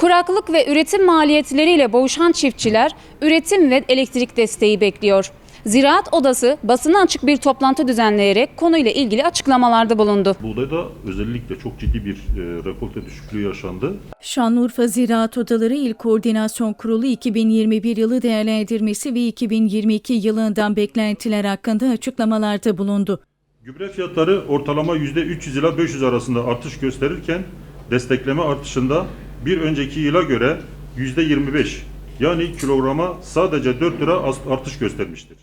Kuraklık ve üretim maliyetleriyle boğuşan çiftçiler üretim ve elektrik desteği bekliyor. Ziraat Odası basına açık bir toplantı düzenleyerek konuyla ilgili açıklamalarda bulundu. Buğdayda özellikle çok ciddi bir e, rekolte düşüklüğü yaşandı. Şanlıurfa Ziraat Odaları İl Koordinasyon Kurulu 2021 yılı değerlendirmesi ve 2022 yılından beklentiler hakkında açıklamalarda bulundu. Gübre fiyatları ortalama %300 ila 500 arasında artış gösterirken destekleme artışında bir önceki yıla göre %25 yani kilograma sadece 4 lira artış göstermiştir.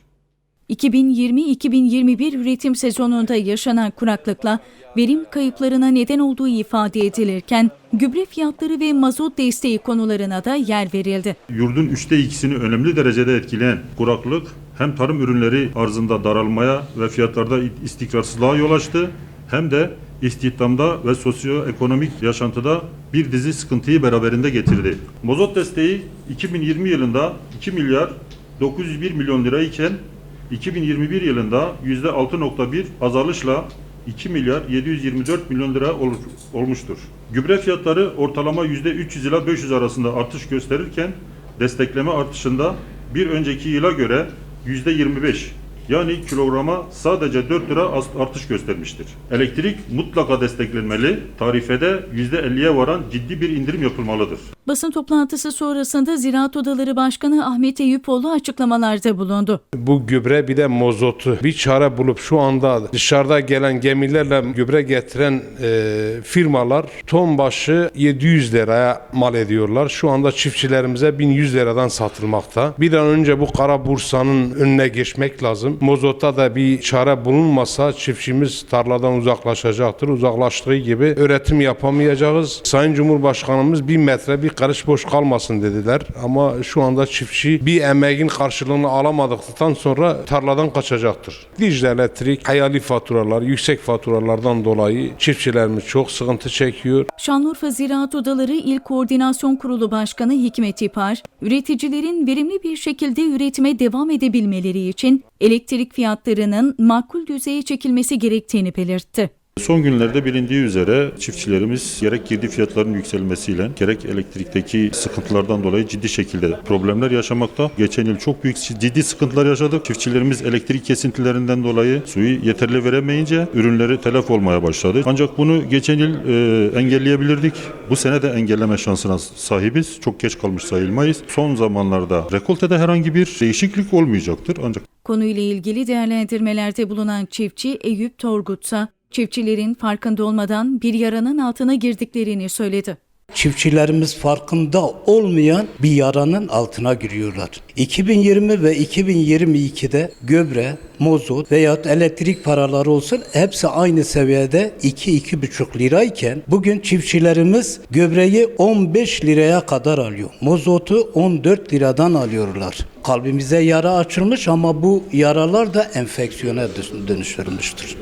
2020-2021 üretim sezonunda yaşanan kuraklıkla verim kayıplarına neden olduğu ifade edilirken gübre fiyatları ve mazot desteği konularına da yer verildi. Yurdun üçte ikisini önemli derecede etkileyen kuraklık hem tarım ürünleri arzında daralmaya ve fiyatlarda istikrarsızlığa yol açtı hem de istihdamda ve sosyoekonomik yaşantıda bir dizi sıkıntıyı beraberinde getirdi. Mozot desteği 2020 yılında 2 milyar 901 milyon lira iken 2021 yılında %6.1 azalışla 2 milyar 724 milyon lira olmuştur. Gübre fiyatları ortalama %300 ila 500 arasında artış gösterirken destekleme artışında bir önceki yıla göre %25 yani kilograma sadece 4 lira artış göstermiştir. Elektrik mutlaka desteklenmeli, tarifede %50'ye varan ciddi bir indirim yapılmalıdır. Basın toplantısı sonrasında Ziraat Odaları Başkanı Ahmet Eyüpoğlu açıklamalarda bulundu. bu gübre bir de mozotu bir çare bulup şu anda dışarıda gelen gemilerle gübre getiren e, firmalar ton başı 700 liraya mal ediyorlar. Şu anda çiftçilerimize 1100 liradan satılmakta. Bir an önce bu kara borsanın önüne geçmek lazım. Mozota da bir çare bulunmasa çiftçimiz tarladan uzaklaşacaktır. Uzaklaştığı gibi üretim yapamayacağız. Sayın Cumhurbaşkanımız bir metre bir karış boş kalmasın dediler. Ama şu anda çiftçi bir emeğin karşılığını alamadıktan sonra tarladan kaçacaktır. Dicle elektrik, hayali faturalar, yüksek faturalardan dolayı çiftçilerimiz çok sıkıntı çekiyor. Şanlıurfa Ziraat Odaları İl Koordinasyon Kurulu Başkanı Hikmet İpar, üreticilerin verimli bir şekilde üretime devam edebilmeleri için elektrik fiyatlarının makul düzeye çekilmesi gerektiğini belirtti. Son günlerde bilindiği üzere çiftçilerimiz gerek girdi fiyatlarının yükselmesiyle gerek elektrikteki sıkıntılardan dolayı ciddi şekilde problemler yaşamakta. Geçen yıl çok büyük ciddi sıkıntılar yaşadık. Çiftçilerimiz elektrik kesintilerinden dolayı suyu yeterli veremeyince ürünleri telef olmaya başladı. Ancak bunu geçen yıl e, engelleyebilirdik. Bu sene de engelleme şansına sahibiz. Çok geç kalmış sayılmayız. Son zamanlarda rekoltede herhangi bir değişiklik olmayacaktır. Ancak Konuyla ilgili değerlendirmelerde bulunan çiftçi Eyüp Torgutsa, çiftçilerin farkında olmadan bir yaranın altına girdiklerini söyledi. Çiftçilerimiz farkında olmayan bir yaranın altına giriyorlar. 2020 ve 2022'de gübre, mozot veya elektrik paraları olsun hepsi aynı seviyede 2-2,5 lirayken bugün çiftçilerimiz gübreyi 15 liraya kadar alıyor. Mozotu 14 liradan alıyorlar. Kalbimize yara açılmış ama bu yaralar da enfeksiyona dönüştürmüştür.